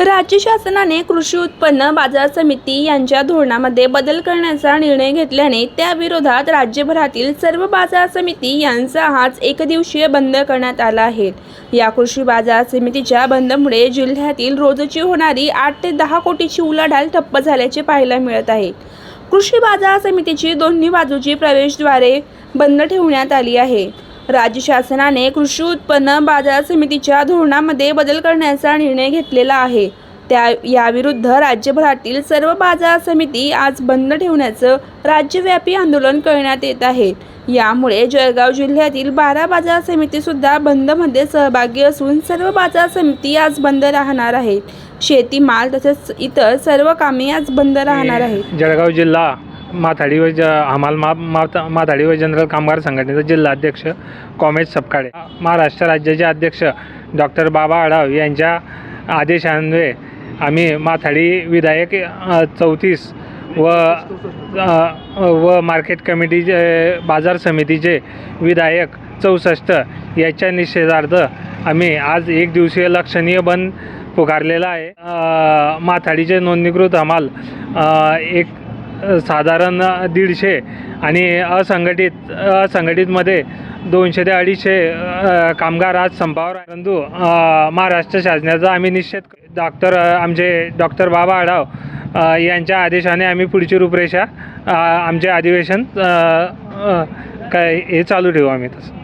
राज्य शासनाने कृषी उत्पन्न बाजार समिती यांच्या धोरणामध्ये बदल करण्याचा निर्णय घेतल्याने त्याविरोधात राज्यभरातील सर्व बाजार समिती यांचा आज एकदिवसीय बंद करण्यात आला आहे. या कृषी बाजार समितीच्या बंदमुळे जिल्ह्यातील रोजची होणारी आठ ते दहा कोटीची उलाढाल ठप्प झाल्याचे पाहायला मिळत आहे. कृषी बाजार समितीची दोन्ही बाजूची प्रवेशद्वारे बंद ठेवण्यात आली आहे. राज्य शासनाने कृषी उत्पन्न बाजार समितीच्या धोरणामध्ये बदल करण्याचा निर्णय घेतलेला आहे. त्या याविरुद्ध राज्यभरातील सर्व बाजार समिती आज बंद ठेवण्याचं राज्यव्यापी आंदोलन करण्यात येत आहे. यामुळे जळगाव जिल्ह्यातील बारा बाजार समितीसुद्धा बंदमध्ये सहभागी असून सर्व बाजार समिती आज बंद राहणार आहेत. शेतीमाल तसेच इतर सर्व कामे आज बंद राहणार आहेत. जळगाव जिल्हा माथाडी व ज हमाल मा माथा माथाडी व जनरल कामगार संघटनेचा जिल्हा अध्यक्ष कॉमेज सपकाळे. महाराष्ट्र राज्याचे अध्यक्ष डॉक्टर बाबा आढाव यांच्या आदेशान्वये आम्ही माथाडी विधायक चौतीस व व मार्केट कमिटीचे बाजार समितीचे विधायक चौसष्ट याच्या निषेधार्थ आम्ही आज एक दिवसीय लक्षणीय बंद पुकारलेला आहे. माथाडीचे नोंदणीकृत हमाल एक साधारण दीडशे आणि असंघटित असंघटितमध्ये दोनशे ते अडीचशे कामगार आज संपावर परंतु महाराष्ट्र शासनाचा आम्ही निश्चित डॉक्टर आमचे डॉक्टर बाबा आढाव यांच्या आदेशाने आम्ही पुढची रूपरेषा आमचे अधिवेशन काय हे चालू ठेवू आम्ही तसं.